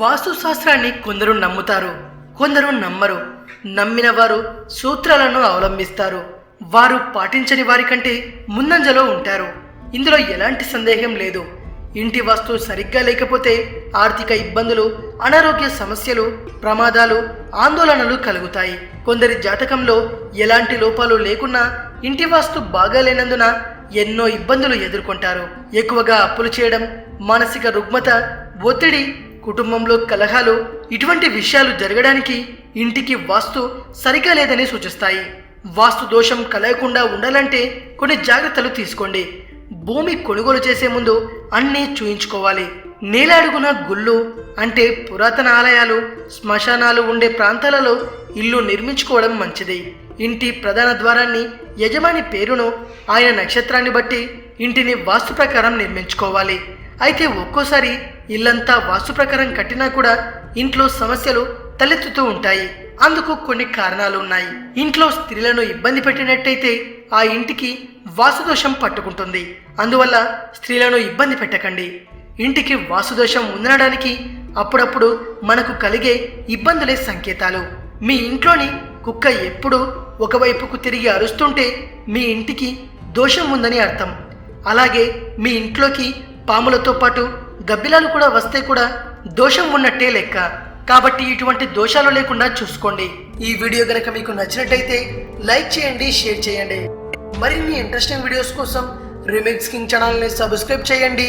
వాస్తుశాస్త్రాన్ని కొందరు నమ్ముతారు కొందరు నమ్మరు. నమ్మిన వారు సూత్రాలను అవలంబిస్తారు. వారు పాటించని వారి కంటే ముందంజలో ఉంటారు. ఇందులో ఎలాంటి సందేహం లేదు. ఇంటి వస్తువు సరిగ్గా లేకపోతే ఆర్థిక ఇబ్బందులు అనారోగ్య సమస్యలు ప్రమాదాలు ఆందోళనలు కలుగుతాయి. కొందరి జాతకంలో ఎలాంటి లోపాలు లేకున్నా ఇంటి వాస్తు బాగాలేనందున ఎన్నో ఇబ్బందులు ఎదుర్కొంటారు. ఎక్కువగా అప్పులు చేయడం మానసిక రుగ్మత ఒత్తిడి కుటుంబంలో కలహాలు ఇటువంటి విషయాలు జరగడానికి ఇంటికి వాస్తు సరిగా లేదని సూచిస్తాయి. వాస్తు దోషం కలగకుండా ఉండాలంటే కొన్ని జాగ్రత్తలు తీసుకోండి. భూమి కొనుగోలు చేసే ముందు అన్నీ చూయించుకోవాలి. నేలాడుగున గుళ్ళు అంటే పురాతన ఆలయాలు శ్మశానాలు ఉండే ప్రాంతాలలో ఇల్లు నిర్మించుకోవడం మంచిది. ఇంటి ప్రధాన ద్వారాన్ని యజమాని పేరును ఆయన నక్షత్రాన్ని బట్టి ఇంటిని వాస్తు ప్రకారం నిర్మించుకోవాలి. అయితే ఒక్కోసారి ఇల్లంతా వాస్తు ప్రకారం కట్టినా కూడా ఇంట్లో సమస్యలు తలెత్తుతూ ఉంటాయి. అందుకు కొన్ని కారణాలు ఉన్నాయి ఇంట్లో స్త్రీలను ఇబ్బంది పెట్టినట్టయితే ఆ ఇంటికి వాసుదోషం పట్టుకుంటుంది. అందువల్ల స్త్రీలను ఇబ్బంది పెట్టకండి. ఇంటికి వాసుదోషం ఉండడానికి అప్పుడప్పుడు మనకు కలిగే ఇబ్బందులే సంకేతాలు. మీ ఇంట్లోని కుక్క ఎప్పుడు ఒకవైపుకు తిరిగి అరుస్తుంటే మీ ఇంటికి దోషం ఉందని అర్థం. అలాగే మీ ఇంట్లోకి పాములతో పాటు గబ్బిలాలు కూడా వస్తే కూడా దోషం ఉన్నట్టే లెక్క. కాబట్టి ఇటువంటి దోషాలు లేకుండా చూసుకోండి. ఈ వీడియో గనక మీకు నచ్చినట్టయితే లైక్ చేయండి షేర్ చేయండి. మరిన్ని ఇంట్రెస్టింగ్ వీడియోస్ కోసం రిమిక్స్ కింగ్ ఛానల్ని సబ్స్క్రైబ్ చేయండి.